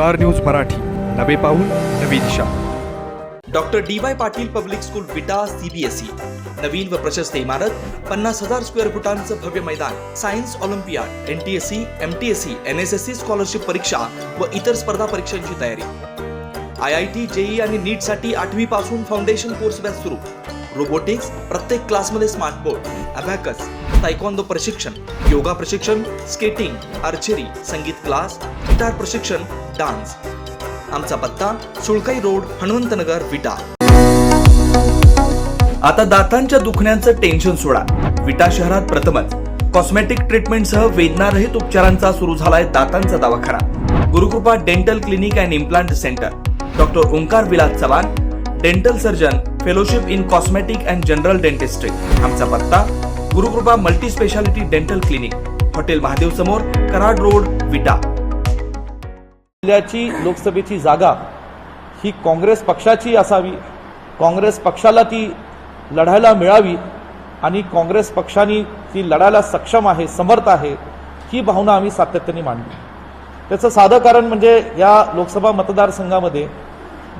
Star news Marathi. नवे पाऊल नवी दिशा. Doctor D Y Patil public school Vita CBSE नवीन व प्रशस्त इमारत पन्नास हजार स्क्वेअर फुटांचं भव्य मैदान science olympiad N T S C M T S C N S S C scholarship परीक्षा व इतर स्पर्धा परीक्षांची तयारी. आय आय टी जेई आणि नीटसाठी आठवी पासून फाउंडेशन कोर्स बॅच सुरू. रोबोटिक्स प्रत्येक क्लासमध्ये स्मार्ट बोर्ड अबॅकस तायकॉन्दो प्रशिक्षण योगा प्रशिक्षण स्केटिंग आर्चरी संगीत क्लास गिटार प्रशिक्षण डान्स. आमचा पत्ता सुळकाई रोड हनुमंतनगर विटा. आता दातांच्या दुखण्याचं टेन्शन सोडा. विटा शहरात प्रथमच. कॉस्मेटिक ट्रीटमेंटसह वेदनारहित उपचारांचा सुरू झालाय दातांचा दवाखाना. Gurukrupa dental clinic and implant centre doctor Omkar Vilas Chavan dental surgeon fellowship in cosmetic and general dentistry आमचा पत्ता Gurukrupa multi speciality dental clinic hotel Mahadev समोर कराड रोड विटा. जिल्ह्याची लोकसभेची जागा ही काँग्रेस पक्षाची असावी काँग्रेस पक्षाला ती लढायला मिळावी आणि काँग्रेस पक्षाने ती लढायला सक्षम आहे समर्थ आहे ही भावना आम्ही सातत्याने मांडली. त्याचं साधं कारण म्हणजे या लोकसभा मतदारसंघामध्ये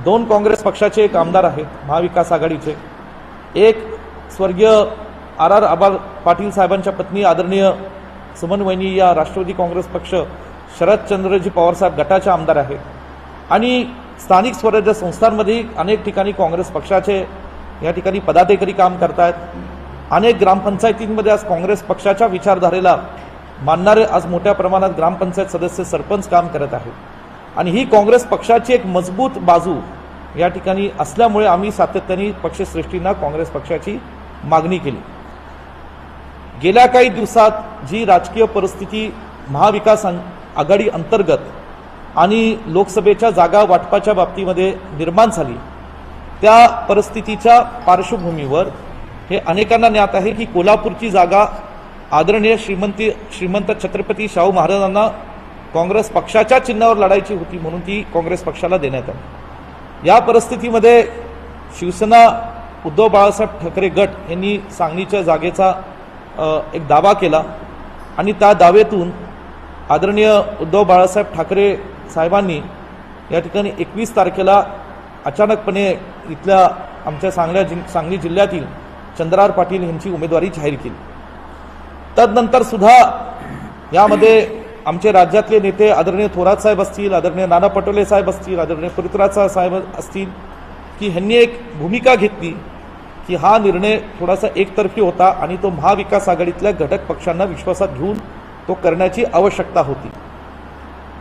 दोन काँग्रेस पक्षाचे एक आमदार आहेत महाविकास आघाडीचे. एक स्वर्गीय आर आर आबाल पाटील साहेबांच्या पत्नी आदरणीय सुमन वैनी या राष्ट्रवादी काँग्रेस पक्ष शरदचंद्रजी पवारसाहेब गटाचे आमदार आहेत. आणि स्थानिक स्वराज्य संस्थांमध्येही अनेक ठिकाणी काँग्रेस पक्षाचे या ठिकाणी पदाधिकारी काम करतायत. अनेक ग्रामपंचायतींमध्ये आज काँग्रेस पक्षाच्या विचारधारेला मानणारे आज मोठ्या प्रमाणात ग्रामपंचायत सदस्य सरपंच काम करत आहेत. आणि ही काँग्रेस पक्षाची एक मजबूत बाजू या ठिकाणी असल्यामुळे आम्ही सातत्याने पक्षश्रेष्ठींना काँग्रेस पक्षाची मागणी केली. गेल्या काही दिवसात जी राजकीय परिस्थिती महाविकास आं- आघाडी अंतर्गत आणि लोकसभेच्या जागा वाटपाच्या बाबतीमध्ये निर्माण झाली त्या परिस्थितीच्या पार्श्वभूमीवर हे अनेकांना ज्ञात आहे की कोल्हापूरची जागा आदरणीय श्रीमंती श्रीमंत छत्रपती शाहू महाराजांना काँग्रेस पक्षाच्या चिन्हावर लढायची होती म्हणून ती काँग्रेस पक्षाला देण्यात आली. या परिस्थितीमध्ये शिवसेना उद्धव बाळासाहेब ठाकरे गट यांनी सांगलीच्या जागेचा एक दावा केला आणि त्या दावेतून आदरणीय उद्धव बाळासाहेब ठाकरे साहेबांनी या ठिकाणी एकवीस तारखेला अचानकपणे इथल्या आमच्या सांगल्या जि सांगली जिल्ह्यातील चंद्रार पाटील यांची उमेदवारी जाहीर केली. तदनंतर सुद्धा यामध्ये आमचे राज्यातले नेते आदरणीय थोरात साहेब असतील आदरणीय नाना पटोले साहेब असतील आदरणीय पृथ्वीराज साहेब असतील की ह्यांनी एक भूमिका घेतली की हा निर्णय थोडासा एकतर्फी होता आणि तो महाविकास आघाडीतल्या घटक पक्षांना विश्वासात घेऊन तो करण्याची आवश्यकता होती.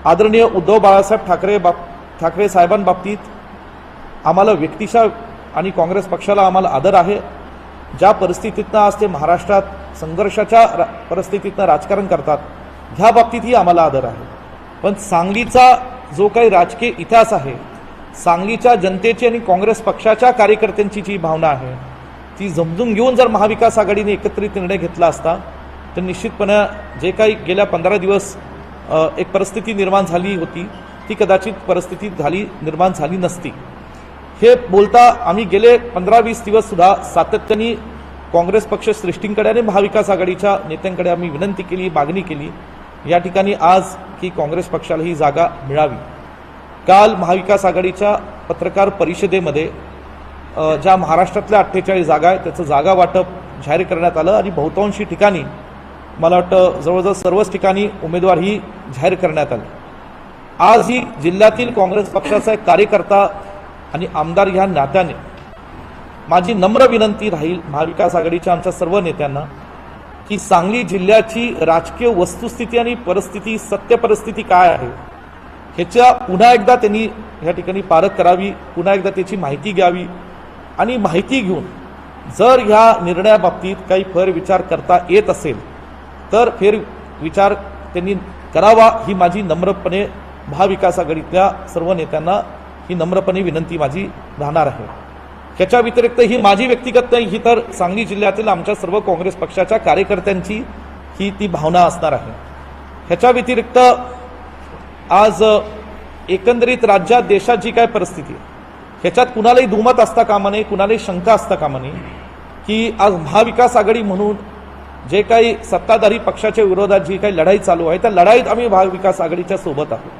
आदरणीय उद्धव बाळासाहेब ठाकरे बाब ठाकरे साहेबांबाबतीत आम्हाला व्यक्तिशा आणि काँग्रेस पक्षाला आम्हाला आदर आहे. ज्या परिस्थितीतनं आज ते महाराष्ट्रात संघर्षाच्या रा परिस्थितीतनं राजकारण करतात ह्या बाबतीतही आम्हाला आदर आहे. पण सांगलीचा जो काही राजकीय इतिहास आहे सांगलीच्या जनतेची आणि काँग्रेस पक्षाच्या कार्यकर्त्यांची जी भावना आहे ती समजून घेऊन जर महाविकास आघाडीने एकत्रित निर्णय घेतला असता तर निश्चितपणे जे काही गेल्या पंधरा दिवस एक परिस्थिती निर्माण झाली होती ती कदाचित परिस्थिती झाली निर्माण झाली नसती. हे बोलता आम्ही गेले पंधरा वीस दिवस सुद्धा सातत्याने काँग्रेस पक्ष श्रेष्ठींकडे आणि महाविकास आघाडीच्या नेत्यांकडे आम्ही विनंती केली मागणी केली. या ठिकाणी आज की काँग्रेस पक्षाला ही जागा मिळावी. काल महाविकास आघाडीच्या पत्रकार परिषदेमध्ये ज्या महाराष्ट्रातल्या अठ्ठेचाळीस जागा आहेत त्याचं जागा वाटप जाहीर करण्यात आलं आणि बहुतांशी ठिकाणी मला वाटतं जवळजवळ सर्वच ठिकाणी उमेदवारही जाहीर करण्यात आले. आज ही जिल्ह्यातील काँग्रेस पक्षाचा एक कार्यकर्ता आणि आमदार ह्या नात्याने माझी नम्र विनंती राहील महाविकास आघाडीच्या आमच्या सर्व नेत्यांना की सांगली जिल्ह्याची राजकीय वस्तुस्थिती आणि परिस्थिती सत्य परिस्थिती काय आहे ह्याच्या पुन्हा एकदा त्यांनी या ठिकाणी पारख करावी पुन्हा एकदा त्याची माहिती घ्यावी आणि माहिती घेऊन जर ह्या निर्णयाबाबतीत काही फेरविचार करता येत असेल तर फेर विचार त्यांनी करावा ही माझी नम्रपणे महाविकास आघाडीतल्या सर्व नेत्यांना ही नम्रपणे विनंती माझी राहणार आहे. ह्याच्या व्यतिरिक्त ही माझी व्यक्तिगत नाही ही तर सांगली जिल्ह्यातील आमच्या सर्व काँग्रेस पक्षाच्या कार्यकर्त्यांची ही ती भावना असणार आहे. ह्याच्या व्यतिरिक्त आज एकंदरीत राज्यात देशात जी काय परिस्थिती? आहे ह्याच्यात कुणालाही दुमत असता कामा नये कुणालाही शंका असता कामा नये की आज महाविकास आघाडी म्हणून जे काही सत्ताधारी पक्षाच्या विरोधात जी काही लढाई चालू आहे त्या लढाईत आम्ही महाविकास आघाडीच्या सोबत आहोत.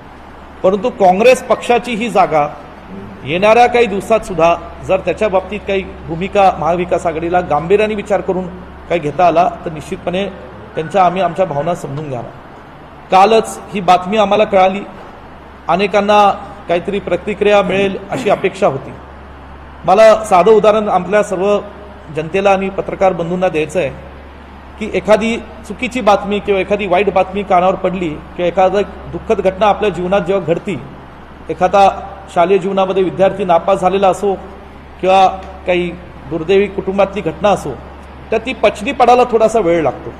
परंतु काँग्रेस पक्षाची ही जागा येणाऱ्या काही दिवसात सुद्धा जर त्याच्या बाबतीत काही भूमिका महाविकास आघाडीला गांभीर्याने विचार करून काही घेता आला तर निश्चितपणे त्यांच्या आम्ही आमच्या भावना समजून घ्यावा कालच ही बातमी आम्हाला कळाली. अनेकांना काहीतरी प्रतिक्रिया मिळेल अशी अपेक्षा होती. मला साधं उदाहरण आपल्या सर्व जनतेला आणि पत्रकार बंधूंना द्यायचं आहे. की एखादी चुकीची बातमी किंवा एखादी वाईट बातमी कानावर पडली किंवा एखादं दुःखद घटना आपल्या जीवनात जेव्हा घडती एखादा शालेय जीवनामध्ये विद्यार्थी नापास झालेला असो किंवा काही दुर्दैवी कुटुंबातली घटना असो तर ती पचनी पडायला थोडासा वेळ लागतो.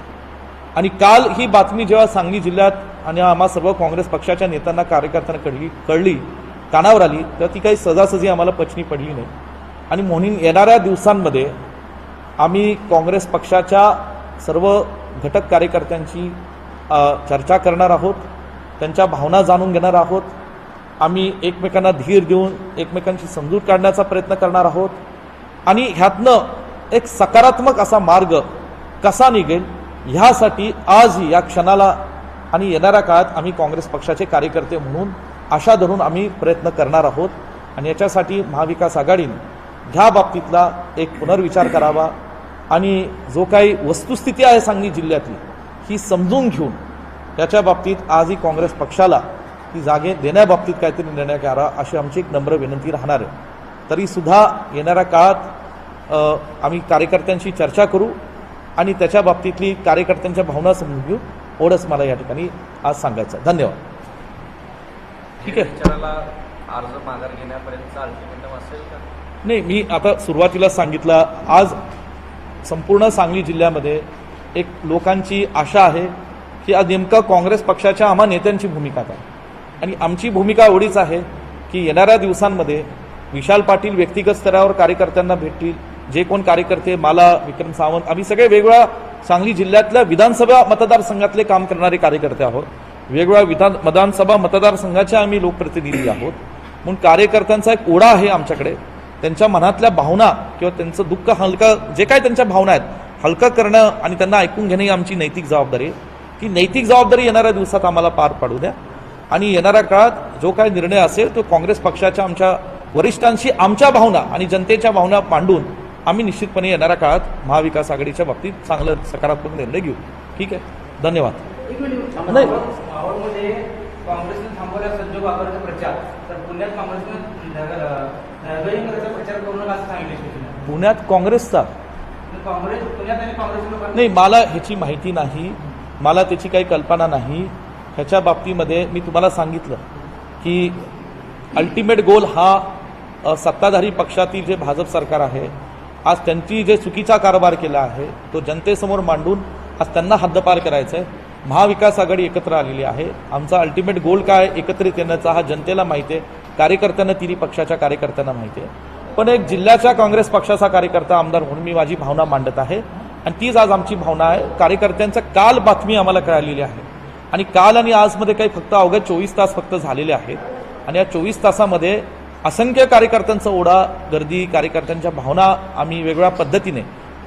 आणि काल ही बातमी जेव्हा सांगली जिल्ह्यात आणि आम्हा सर्व काँग्रेस पक्षाच्या नेत्यांना कार्यकर्त्यांना कळली कळली कानावर आली तर ती काही सजासजी आम्हाला पचनी पडली नाही. आणि म्हणून येणाऱ्या दिवसांमध्ये आम्ही काँग्रेस पक्षाच्या सर्व घटक कार्यकर्त्यांची चर्चा करणार आहोत. त्यांच्या भावना जाणून घेणार आहोत. आम्ही एकमेकांना धीर देऊन एकमेकांची समजूत काढण्याचा प्रयत्न करणार आहोत. आणि ह्यातनं एक सकारात्मक असा मार्ग कसा निघेल ह्यासाठी आजही या क्षणाला आणि येणाऱ्या काळात आम्ही काँग्रेस पक्षाचे कार्यकर्ते म्हणून आशा धरून आम्ही प्रयत्न करणार आहोत. आणि याच्यासाठी महाविकास आघाडीनं ह्या बाबतीतला एक पुनर्विचार करावा. आणि जो काही वस्तुस्थिती आहे सांगली जिल्ह्यातली ही समजून घेऊन त्याच्या बाबतीत आजही काँग्रेस पक्षाला ती जागे देण्याबाबतीत काहीतरी निर्णय करा अशी आमची एक नम्र विनंती राहणार आहे. तरीसुद्धा येणाऱ्या काळात आम्ही कार्यकर्त्यांशी चर्चा करू आणि त्याच्या बाबतीतली कार्यकर्त्यांच्या भावना समजून घेऊ. एवढंच मला या ठिकाणी आज सांगायचं. धन्यवाद. ठीक आहे. अर्ज माघार घेण्यापर्यंतचा अल्टिमेटम असेल का? नाही मी आता सुरुवातीला सांगितलं आज संपूर्ण सांगली जिल्ह्यामध्ये एक लोकांची आशा आहे की आज नेमका काँग्रेस पक्षाच्या आम्हा नेत्यांची भूमिका काय? आणि आमची भूमिका एवढीच आहे की येणाऱ्या दिवसांमध्ये विशाल पाटील व्यक्तिगत स्तरावर कार्यकर्त्यांना भेटतील जे कोण कार्यकर्ते मला विक्रम सावंत आम्ही सगळे वेगवेगळ्या सांगली जिल्ह्यातल्या विधानसभा मतदारसंघातले काम करणारे कार्यकर्ते आहोत. वेगवेगळ्या विधान विधानसभा मतदारसंघाचे आम्ही लोकप्रतिनिधी आहोत. म्हणून कार्यकर्त्यांचा एक ओढा आहे आमच्याकडे. त्यांच्या मनातल्या भावना किंवा त्यांचं दुःख हलकं जे काय त्यांच्या भावना आहेत हलकं करणं आणि त्यांना ऐकून घेणं ही आमची नैतिक जबाबदारी आहे. ती नैतिक जबाबदारी येणाऱ्या दिवसात आम्हाला पार पाडू द्या. आणि येणाऱ्या काळात जो काय निर्णय असेल तो काँग्रेस पक्षाच्या आमच्या वरिष्ठांशी आमच्या भावना आणि जनतेच्या भावना मांडून आम्ही निश्चितपणे येणाऱ्या काळात महाविकास आघाडीच्या बाबतीत चांगलं सकारात्मक निर्णय घेऊ. ठीक आहे? धन्यवाद. नाही. काँग्रेसने थांबवल्या सज्जोग वापराचा प्रचार. तर पुण्यात काँग्रेसने प्रचार करू नका असं सांगितलं. पुण्यात. काँग्रेसचा? काँग्रेस पुण्यात आणि काँग्रेस नाही मला ह्याची माहिती नाही. मला त्याची काही कल्पना नाही. ह्याच्या बाबतीमध्ये मी तुम्हाला सांगितलं की अल्टिमेट गोल हा सत्ताधारी पक्षातील जे भाजप सरकार आहे आज त्यांची जे चुकीचा कारभार केला आहे तो जनतेसमोर मांडून आज त्यांना हद्दपार करायचं आहे महाविकास आघाडी एकत्र आलेली आहे. आमचा अल्टिमेट गोल काय? एकत्रित येण्याचा हा जनतेला माहिती आहे. कार्यकर्त्यांना तिन्ही पक्षाच्या कार्यकर्त्यांना माहिती आहे. पण एक जिल्ह्याच्या काँग्रेस पक्षाचा कार्यकर्ता आमदार म्हणून मी माझी भावना मांडत आहे. आणि तीच आज आमची भावना आहे. कार्यकर्त्यांचं काल बातमी आम्हाला कळालेली आहे. आणि काल आणि आजमध्ये काही फक्त अवघ्या चोवीस तास फक्त झालेले आहेत. आणि या चोवीस तासामध्ये असंख्य कार्यकर्त्यांचा ओढा गर्दी कार्यकर्त्यांच्या भावना आम्ही वेगवेगळ्या पद्धतीने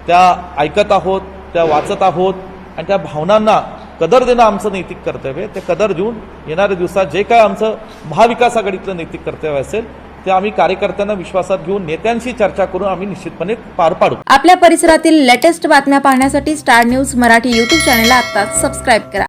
त्या ऐकत आहोत त्या वाचत आहोत. आणि त्या भावनांना कदर देणं आमचं नैतिक कर्तव्य आहे. ते कदर देऊन येणाऱ्या दिवसात जे काय आमचं महाविकास आघाडीतलं नैतिक कर्तव्य असेल ते आम्ही कार्यकर्त्यांना विश्वासात घेऊन नेत्यांशी चर्चा करून आम्ही निश्चितपणे पार पाडू. आपल्या परिसरातील लेटेस्ट बातम्या पाहण्यासाठी स्टार न्यूज मराठी यूट्यूब चॅनलला आत्ताच सबस्क्राईब करा.